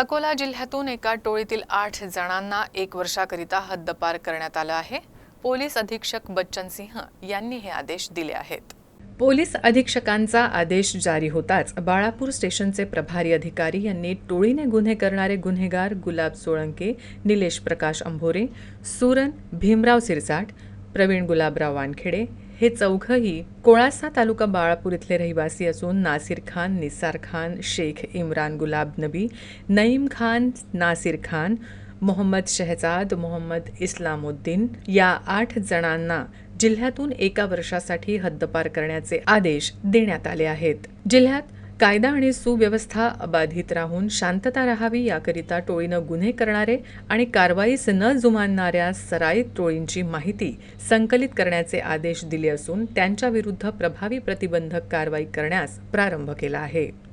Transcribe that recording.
अकोला जिल्ह्यातून एका टोळीतील आठ जणांना एक वर्षाकरिता हद्दपार करण्यात आलं आहे. पोलीस अधीक्षक बच्चन सिंह यांनी हे आदेश दिले आहेत. पोलीस अधीक्षकांचा आदेश जारी होताच बाळापूर स्टेशनचे प्रभारी अधिकारी यांनी टोळीने गुन्हे करणारे गुन्हेगार गुलाब सोळंके निलेश प्रकाश अंभोरे सुरन भीमराव सिरसाट प्रवीण गुलाबराव वानखेडे हे चौघंही कोळासा तालुका बाळापूर इथले रहिवासी असून नासिर खान निसार खान शेख इम्रान गुलाब नबी नईम खान नासिर खान मोहम्मद शहजाद मोहम्मद इस्लामुद्दीन या आठ जणांना जिल्ह्यातून एका वर्षासाठी हद्दपार करण्याचे आदेश देण्यात आले आहेत. जिल्ह्यात कायदा आणि सुव्यवस्था अबाधित राहून शांतता राहावी याकरिता टोळीनं गुन्हे करणारे आणि कारवाईस न जुमानणाऱ्या सराईत टोळींची माहिती संकलित करण्याचे आदेश दिले असून त्यांच्याविरुद्ध प्रभावी प्रतिबंधक कारवाई करण्यास प्रारंभ केला आहे.